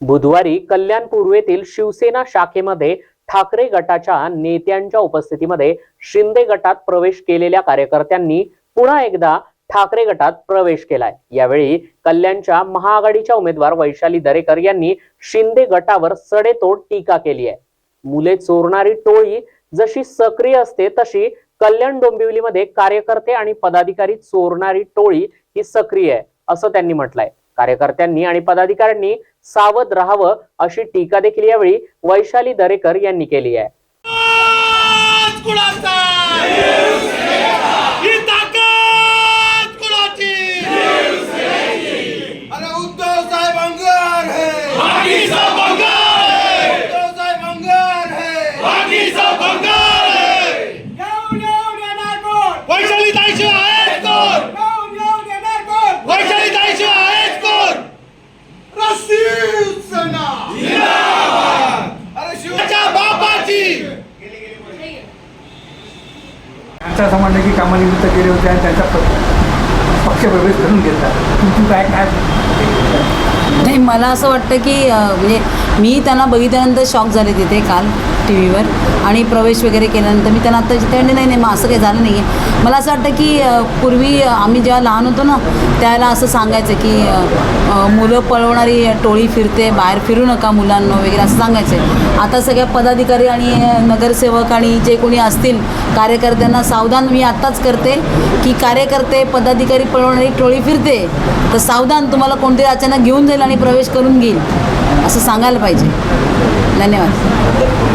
बुधवारी कल्याण पूर्वेतील शिवसेना शाखेमध्ये ठाकरे गटाच्या नेत्यांच्या उपस्थितीमध्ये शिंदे गटात प्रवेश केलेल्या कार्यकर्त्यांनी पुन्हा एकदा ठाकरे गटात प्रवेश केलाय. यावेळी कल्याणच्या महाआघाडीच्या उमेदवार वैशाली दरेकर यांनी शिंदे गटावर सडेतोड टीका केली आहे. मुले चोरणारी टोळी जशी सक्रिय असते तशी कल्याण डोंबिवलीमध्ये कार्यकर्ते आणि पदाधिकारी चोरणारी टोळी ही सक्रिय आहे असं त्यांनी म्हटलंय. कार्यकर्त्यांनी आणि पदाधिकाऱ्यांनी सावध राहावं अशी टीका देखील यावेळी वैशाली दरेकर यांनी केली आहे. ही अरे उद्धव साहेब त्यांचं असं की कामानिमित्त केले होते आणि त्यांचा पक्ष पक्षप्रवेश करून घेतला. तुमची काय काय नाही मला असं वाटतं की म्हणजे मी त्यांना बघितल्यानंतर शॉक झाले तिथे काल टी व्हीवर आणि प्रवेश वगैरे केल्यानंतर मी त्यांना आता ते नाही नाही मग असं काही झालं नाही आहे मला असं वाटतं की पूर्वी आम्ही जेव्हा लहान होतो ना त्यावेळेला असं सांगायचं की मुलं पळवणारी टोळी फिरते बाहेर फिरू नका मुलांना वगैरे असं सांगायचं. आता सगळ्या पदाधिकारी आणि नगरसेवक आणि जे कोणी असतील कार्यकर्त्यांना सावधान मी आत्ताच करते की कार्यकर्ते पदाधिकारी पळवणारी टोळी फिरते तर सावधान तुम्हाला कोणतरी अचानक घेऊन जाईल ठिकाणी प्रवेश करून घेईल असं सांगायला पाहिजे. धन्यवाद.